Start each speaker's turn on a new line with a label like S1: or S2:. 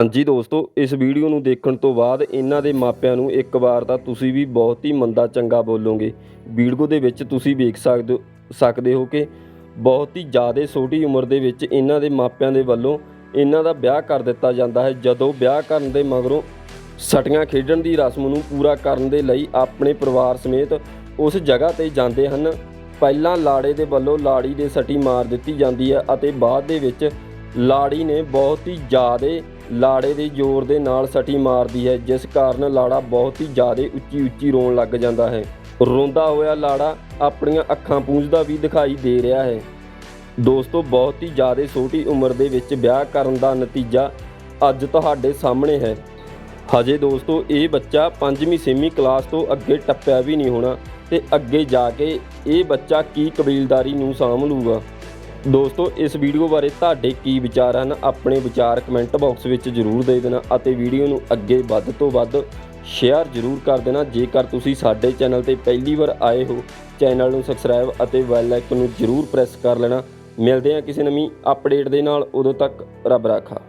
S1: ਹਾਂਜੀ ਦੋਸਤੋ, ਇਸ ਵੀਡੀਓ ਨੂੰ ਦੇਖਣ ਤੋਂ ਬਾਅਦ ਇਹਨਾਂ ਦੇ ਮਾਪਿਆਂ ਨੂੰ ਇੱਕ ਵਾਰ ਤਾਂ ਤੁਸੀਂ ਵੀ ਬਹੁਤ ਹੀ ਮੰਦਾ ਚੰਗਾ ਬੋਲੋਗੇ। ਵੀਡੀਓ ਦੇ ਵਿੱਚ ਤੁਸੀਂ ਵੇਖ ਸਕਦੇ ਸਕਦੇ ਹੋ ਕਿ ਬਹੁਤ ਹੀ ਜ਼ਿਆਦਾ ਛੋਟੀ ਉਮਰ ਦੇ ਵਿੱਚ ਇਹਨਾਂ ਦੇ ਮਾਪਿਆਂ ਦੇ ਵੱਲੋਂ ਇਹਨਾਂ ਦਾ ਵਿਆਹ ਕਰ ਦਿੱਤਾ ਜਾਂਦਾ ਹੈ। ਜਦੋਂ ਵਿਆਹ ਕਰਨ ਦੇ ਮਗਰੋਂ ਸਟੀਆਂ ਖੇਡਣ ਦੀ ਰਸਮ ਨੂੰ ਪੂਰਾ ਕਰਨ ਦੇ ਲਈ ਆਪਣੇ ਪਰਿਵਾਰ ਸਮੇਤ ਉਸ ਜਗ੍ਹਾ ਤੇ ਜਾਂਦੇ ਹਨ। ਪਹਿਲਾਂ ਲਾੜੇ ਦੇ ਵੱਲੋਂ ਲਾੜੀ ਦੇ ਸਟੀ ਮਾਰ ਦਿੱਤੀ ਜਾਂਦੀ ਹੈ ਅਤੇ ਬਾਅਦ ਦੇ ਵਿੱਚ ਲਾੜੀ ਨੇ ਬਹੁਤ ਹੀ ਜ਼ਿਆਦਾ ਲਾੜੇ ਦੇ ਜ਼ੋਰ ਦੇ ਨਾਲ ਸਟੀ ਮਾਰਦੀ ਹੈ, ਜਿਸ ਕਾਰਨ ਲਾੜਾ ਬਹੁਤ ਹੀ ਜ਼ਿਆਦਾ ਉੱਚੀ ਉੱਚੀ ਰੋਣ ਲੱਗ ਜਾਂਦਾ ਹੈ। ਰੋਂਦਾ ਹੋਇਆ ਲਾੜਾ ਆਪਣੀਆਂ ਅੱਖਾਂ ਪੂੰਝਦਾ ਵੀ ਦਿਖਾਈ ਦੇ ਰਿਹਾ ਹੈ। ਦੋਸਤੋ, ਬਹੁਤ ਹੀ ਜ਼ਿਆਦਾ ਛੋਟੀ ਉਮਰ ਦੇ ਵਿੱਚ ਵਿਆਹ ਕਰਨ ਦਾ ਨਤੀਜਾ ਅੱਜ ਤੁਹਾਡੇ ਸਾਹਮਣੇ ਹੈ। ਹਜੇ ਦੋਸਤੋ, ਇਹ ਬੱਚਾ 5ਵੀਂ 6ਵੀਂ ਕਲਾਸ ਤੋਂ ਅੱਗੇ ਟੱਪਿਆ ਵੀ ਨਹੀਂ ਹੋਣਾ ਤੇ ਅੱਗੇ ਜਾ ਕੇ ਇਹ ਬੱਚਾ ਕੀ ਕਬੀਲਦਾਰੀ ਨੂੰ ਸਾਂਭ ਲੂਗਾ ਦੋਸਤੋ, ਇਸ ਵੀਡੀਓ ਬਾਰੇ ਤੁਹਾਡੇ ਕੀ ਵਿਚਾਰ ਹਨ? ਆਪਣੇ ਵਿਚਾਰ ਕਮੈਂਟ ਬਾਕਸ ਵਿੱਚ ਜ਼ਰੂਰ ਦੇ ਦੇਣਾ ਅਤੇ ਵੀਡੀਓ ਨੂੰ ਅੱਗੇ ਵੱਧ ਤੋਂ ਵੱਧ ਸ਼ੇਅਰ ਜ਼ਰੂਰ ਕਰ ਦੇਣਾ। ਜੇਕਰ ਤੁਸੀਂ ਸਾਡੇ ਚੈਨਲ ਤੇ ਪਹਿਲੀ ਵਾਰ ਆਏ ਹੋ ਚੈਨਲ ਨੂੰ ਸਬਸਕ੍ਰਾਈਬ ਅਤੇ ਬੈਲ ਆਈਕਨ ਨੂੰ ਜ਼ਰੂਰ ਪ੍ਰੈਸ ਕਰ ਲੈਣਾ। ਮਿਲਦੇ ਹਾਂ ਕਿਸੇ ਨਵੀਂ ਅਪਡੇਟ ਦੇ ਨਾਲ। ਉਦੋਂ ਤੱਕ ਰੱਬ ਰਾਖਾ।